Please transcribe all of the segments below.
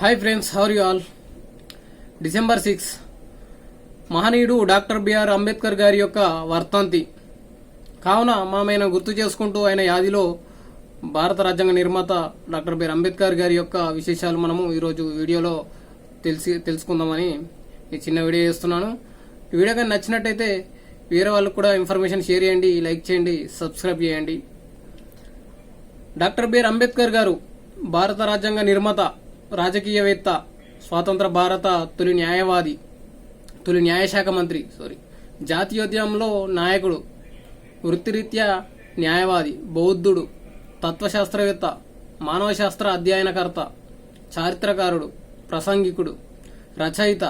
Hi friends how are you all December six మహనీయుడు doctor BR Ambedkar గారి యొక్క వర్తంతి. కావున మామైన గుర్తు చేసుకుంటూ ఆయన యాదిలో భారత రాజ్యాంగ నిర్మాత డాక్టర్ బిఆర్ అంబేద్కర్ గారి యొక్క విశేషాలు మనము ఈరోజు వీడియోలో తెలిసి తెలుసుకుందామని ఈ చిన్న వీడియో చేస్తున్నాను. ఈ వీడియో కానీ నచ్చినట్టయితే వేరే వాళ్ళకు కూడా ఇన్ఫర్మేషన్ షేర్ చేయండి లైక్ చేయండి సబ్స్క్రైబ్ చేయండి. డాక్టర్ బిఆర్ అంబేద్కర్ గారు భారత రాజ్యాంగ నిర్మాత రాజకీయవేత్త స్వాతంత్ర భారత తొలి న్యాయవాది తొలి న్యాయశాఖ మంత్రి సారీ జాతీయోద్యమంలో నాయకుడు వృత్తిరీత్యా న్యాయవాది బౌద్ధుడు తత్వశాస్త్రవేత్త మానవశాస్త్ర అధ్యయనకర్త చారిత్రకారుడు ప్రసంగికుడు రచయిత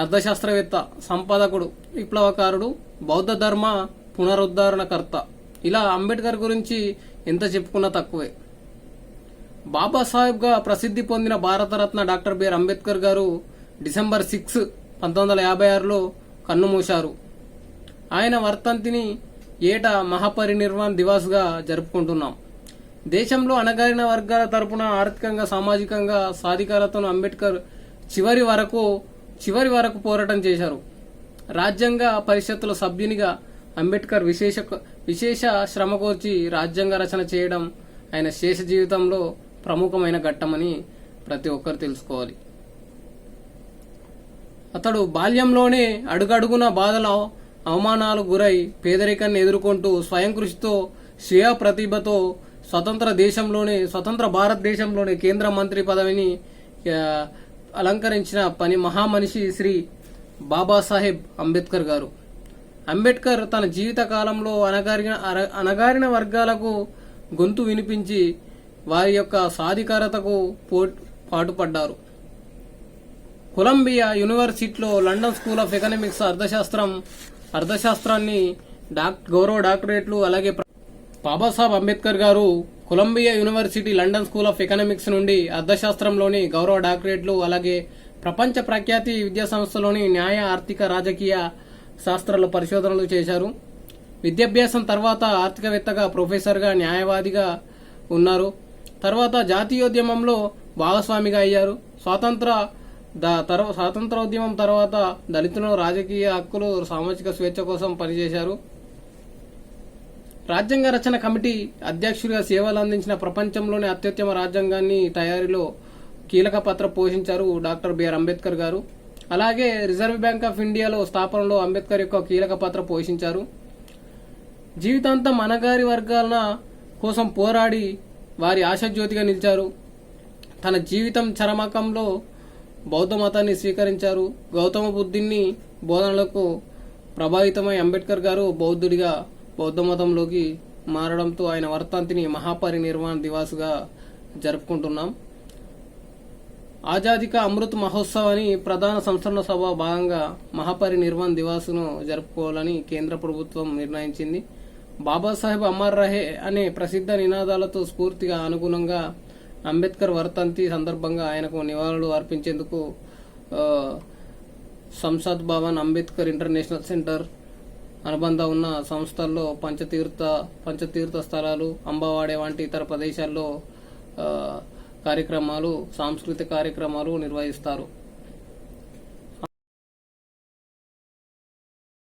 అర్థశాస్త్రవేత్త సంపాదకుడు విప్లవకారుడు బౌద్ధ ధర్మ పునరుద్ధరణకర్త. ఇలా అంబేద్కర్ గురించి ఎంత చెప్పుకున్నా తక్కువే. బాబాసాహెబ్గా ప్రసిద్ధి పొందిన భారతరత్న డాక్టర్ బిఆర్ అంబేద్కర్ గారు డిసెంబర్ సిక్స్ పంతొమ్మిది వందల యాభై ఆరులో కన్నుమూశారు ఆయన వర్తంతిని ఏటా మహాపరినిర్వాణ్ దివాస్గా జరుపుకుంటున్నాం. దేశంలో అణగారిన వర్గాల తరపున ఆర్థికంగా సామాజికంగా సాధికారతను అంబేద్కర్ చివరి వరకు చివరి వరకు పోరాటం చేశారు. రాజ్యాంగ పరిషత్తుల సభ్యునిగా అంబేద్కర్ విశేష విశేష శ్రమ కోర్చి రాజ్యాంగ రచన చేయడం ఆయన శేష జీవితంలో ప్రముఖమైన ఘట్టమని ప్రతి ఒక్కరు తెలుసుకోవాలి. అతడు బాల్యంలోనే అడుగడుగున బాధల అవమానాలు గురై పేదరికాన్ని ఎదుర్కొంటూ స్వయం కృషితో శ్రేయ ప్రతిభతో స్వతంత్ర దేశంలోనే స్వతంత్ర భారతదేశంలోనే కేంద్ర మంత్రి పదవిని అలంకరించిన పని మహామనిషి శ్రీ బాబాసాహెబ్ అంబేద్కర్ గారు. అంబేద్కర్ తన జీవిత కాలంలో అనగారిన అర- అణగారిన వర్గాలకు గొంతు వినిపించి వారి యొక్క సాధికారతకు పో- పాటుపడ్డారు. కొలంబియా యూనివర్సిటీలో లండన్ స్కూల్ ఆఫ్ ఎకనామిక్స్ అర్థశాస్త్రం అర్థశాస్త్రాన్ని డాక్ గౌరవ డాక్టరేట్లు అలాగే బాబాసాహెబ్ అంబేద్కర్ గారు Columbia university London school of economics నుండి అర్థశాస్త్రంలోని గౌరవ డాక్టరేట్లు అలాగే ప్రపంచ ప్రఖ్యాతి విద్యా సంస్థలోని న్యాయ ఆర్థిక రాజకీయ శాస్త్రాల పరిశోధనలు చేశారు. విద్యాభ్యాసం తర్వాత ఆర్థికవేత్తగా ప్రొఫెసర్గా న్యాయవాదిగా ఉన్నారు. తర్వాత జాతీయోద్యమంలో భాగస్వామిగా అయ్యారు. స్వాతంత్ర తర్వ స్వాతంత్రోద్యమం తర్వాత దళితులు రాజకీయ హక్కులు సామాజిక స్వేచ్ఛ కోసం పనిచేశారు. రాజ్యాంగ రచన కమిటీ అధ్యక్షుడిగా సేవలు అందించిన ప్రపంచంలోని అత్యుత్తమ రాజ్యాంగాన్ని తయారీలో కీలక పాత్ర పోషించారు డాక్టర్ బిఆర్ అంబేద్కర్ గారు. అలాగే రిజర్వ్ బ్యాంక్ ఆఫ్ ఇండియాలో స్థాపనలో అంబేద్కర్ యొక్క కీలక పాత్ర పోషించారు. జీవితాంతం అనగారి వర్గాల కోసం పోరాడి వారి ఆశాజ్యోతిగా నిలిచారు. తన జీవితం చరమకంలో బౌద్ధ మతాన్ని స్వీకరించారు. గౌతమ బుద్ధుని బోధనలకు ప్రభావితమై అంబేద్కర్ గారు బౌద్ధుడిగా బౌద్ధ మతంలోకి మారడంతో ఆయన వర్తంతిని మహాపరినిర్వాణ దివాస్గా జరుపుకుంటున్నాం. ఆజాదిక అమృత్ మహోత్సవ్ అని ప్రధాన సంస్కరణ సభ భాగంగా మహాపరినిర్వాణ దివాసును జరుపుకోవాలని కేంద్ర ప్రభుత్వం నిర్ణయించింది. బాబాసాహెబ్ అమర్ రహే అనే ప్రసిద్ధ నినాదాలతో స్ఫూర్తిగా అనుగుణంగా అంబేద్కర్ వర్తంతి సందర్భంగా ఆయనకు నివాళులు అర్పించేందుకు సంసద్ భవన్ అంబేద్కర్ ఇంటర్నేషనల్ సెంటర్ అనుబంధ ఉన్న సంస్థల్లో పంచతీర్థ పంచతీర్థ స్థలాలు అంబవాడే వంటి ఇతర ప్రదేశాల్లో కార్యక్రమాలు సాంస్కృతిక కార్యక్రమాలు నిర్వహిస్తారు.